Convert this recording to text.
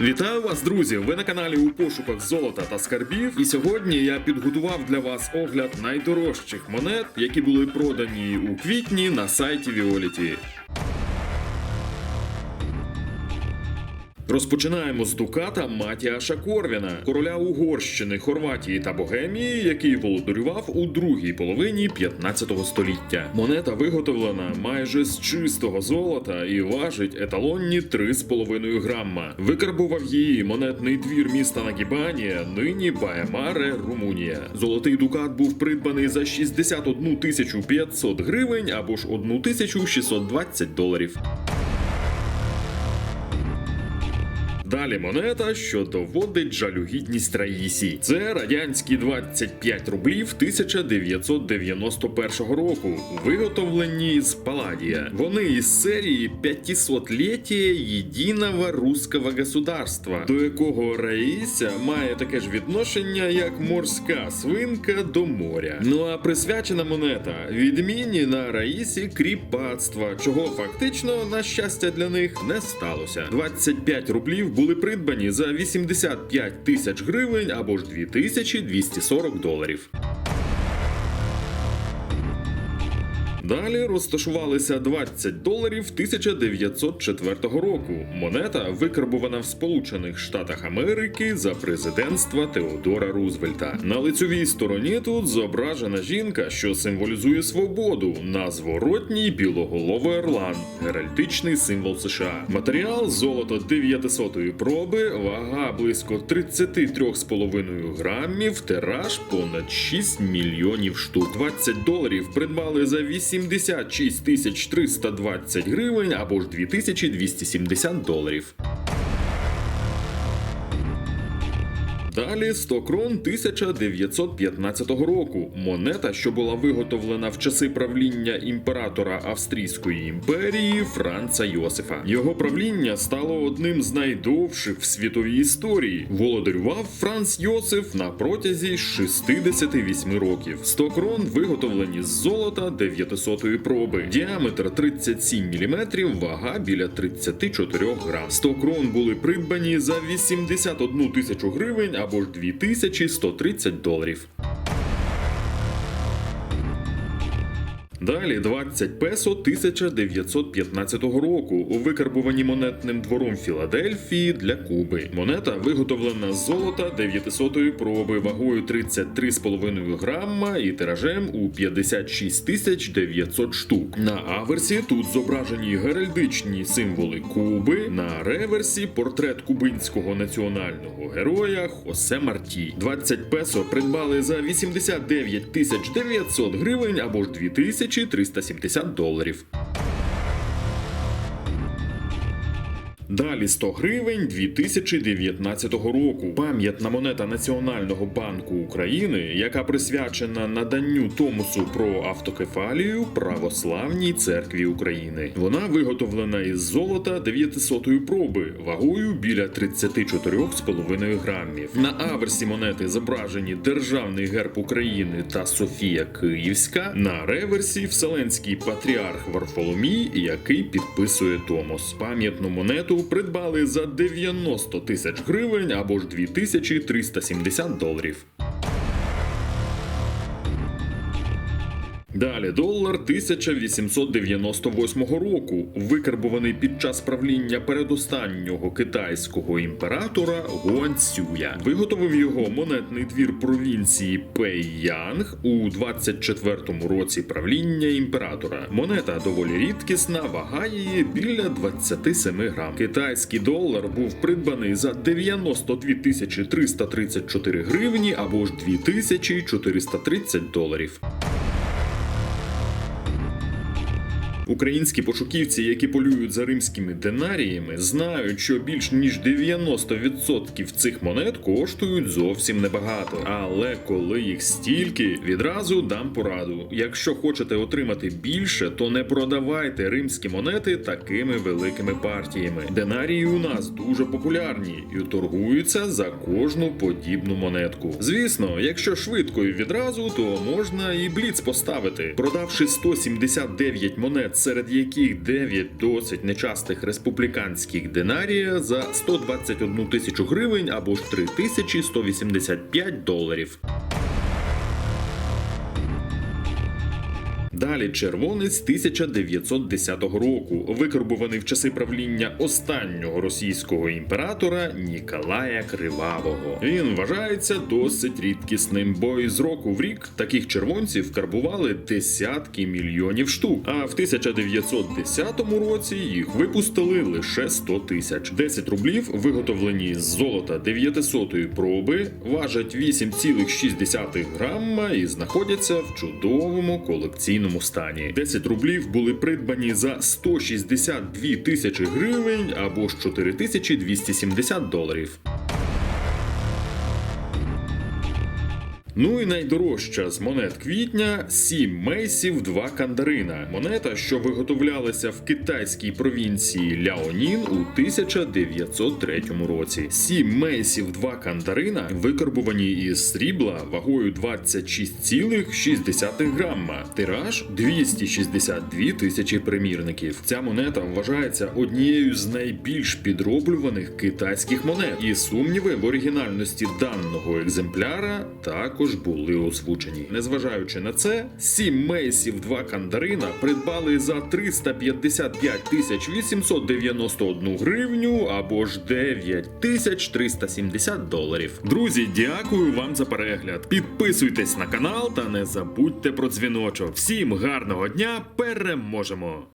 Вітаю вас, друзі! Ви на каналі у пошуках золота та скарбів. І сьогодні я підготував для вас огляд найдорожчих монет, які були продані у квітні на сайті Віоліті. Розпочинаємо з дуката Матіаша Корвіна, короля Угорщини, Хорватії та Богемії, який володарював у другій половині 15 століття. Монета виготовлена майже з чистого золота і важить еталонні 3,5 грамма. Викарбував її монетний двір міста Нагібанія, нині Баемаре, Румунія. Золотий дукат був придбаний за 61 тисячу 500 гривень або ж 1620 доларів. Далі монета, що доводить жалюгідність Раїсі. Це радянські 25 рублів 1991 року, виготовлені з паладія. Вони із серії 500-ліття єдиного руського государства, до якого Раїся має таке ж відношення, як морська свинка до моря. Ну а присвячена монета відміні на Раїсі кріпацтва, чого фактично, на щастя для них, не сталося. 25 рублів були придбані за 85 тисяч гривень або ж 2240 доларів. Далі розташувалися 20 доларів 1904 року. Монета викарбувана в Сполучених Штатах Америки за президентства Теодора Рузвельта. На лицьовій стороні тут зображена жінка, що символізує свободу на зворотній білоголовий орлан, геральтичний символ США. Матеріал золото 900-ї проби, вага близько 33,5 грамів, тираж понад 6 мільйонів штук. 20 доларів придбали за 8 76 320 гривень або ж 2270 доларів. Далі 100 крон 1915 року. Монета, що була виготовлена в часи правління імператора Австрійської імперії Франца Йосифа. Його правління стало одним з найдовших в світовій історії. Володарював Франц Йосиф на протязі 68 років. 100 крон виготовлені з золота 900 проби, діаметр 37 мм, вага біля 34 грам. 100 крон були придбані за 81 тисячу гривень або ж 2130 доларів. Далі 20 песо 1915 року викарбувані монетним двором Філадельфії для Куби. Монета виготовлена з золота 900-ї проби вагою 33,5 грамма і тиражем у 56 тисяч 900 штук. На аверсі тут зображені геральдичні символи Куби, на реверсі портрет кубинського національного героя Хосе Марті. 20 песо придбали за 89 тисяч 900 гривень або ж 2370 доларів. Далі 100 гривень 2019 року. Пам'ятна монета Національного банку України, яка присвячена наданню Томосу про автокефалію Православній церкві України. Вона виготовлена із золота 900 проби вагою біля 34,5 грамів. На аверсі монети зображені Державний герб України та Софія Київська. На реверсі Вселенський патріарх Варфоломій, який підписує Томос. Пам'ятну монету придбали за 90 тисяч гривень або ж 2370 доларів. Далі долар 1898 року, викарбуваний під час правління передостаннього китайського імператора Гуанцюя. Виготовив його монетний двір провінції Пейянг у 24-му році правління імператора. Монета доволі рідкісна, вага її біля 27 грам. Китайський долар був придбаний за 92 тисячі 334 гривні або ж 2430 доларів. Українські пошуківці, які полюють за римськими динаріями, знають, що більш ніж 90% цих монет коштують зовсім небагато. Але коли їх стільки, відразу дам пораду. Якщо хочете отримати більше, то не продавайте римські монети такими великими партіями. Динарії у нас дуже популярні і торгуються за кожну подібну монетку. Звісно, якщо швидко і відразу, то можна і бліц поставити. Продавши 179 монет серед яких 9 досить нечастих республіканських динарія за 121 тисячу гривень або ж 3185 доларів. Далі червонець 1910 року, викарбуваний в часи правління останнього російського імператора Ніколая Кривавого. Він вважається досить рідкісним, бо із року в рік таких червонців карбували десятки мільйонів штук. А в 1910 році їх випустили лише 100 тисяч. 10 рублів, виготовлені з золота 900-ї проби, важать 8,6 грамма і знаходяться в чудовому колекційному стані. 10 рублів були придбані за 162 тисячі гривень або ж 4270 доларів. Ну і найдорожча з монет квітня 7 мейсів 2 кандарина. Монета, що виготовлялася в китайській провінції Ляонін у 1903 році. 7 мейсів 2 кандарина викарбувані із срібла вагою 26,6 грамма. Тираж 262 тисячі примірників. Ця монета вважається однією з найбільш підроблюваних китайських монет, і сумніви в оригінальності даного екземпляра також були озвучені. Незважаючи на це, 7 мейсів 2 кандарина придбали за 355 тисяч 891 гривню або ж 9 тисяч 370 доларів. Друзі, дякую вам за перегляд. Підписуйтесь на канал та не забудьте про дзвіночок. Всім гарного дня! Переможемо!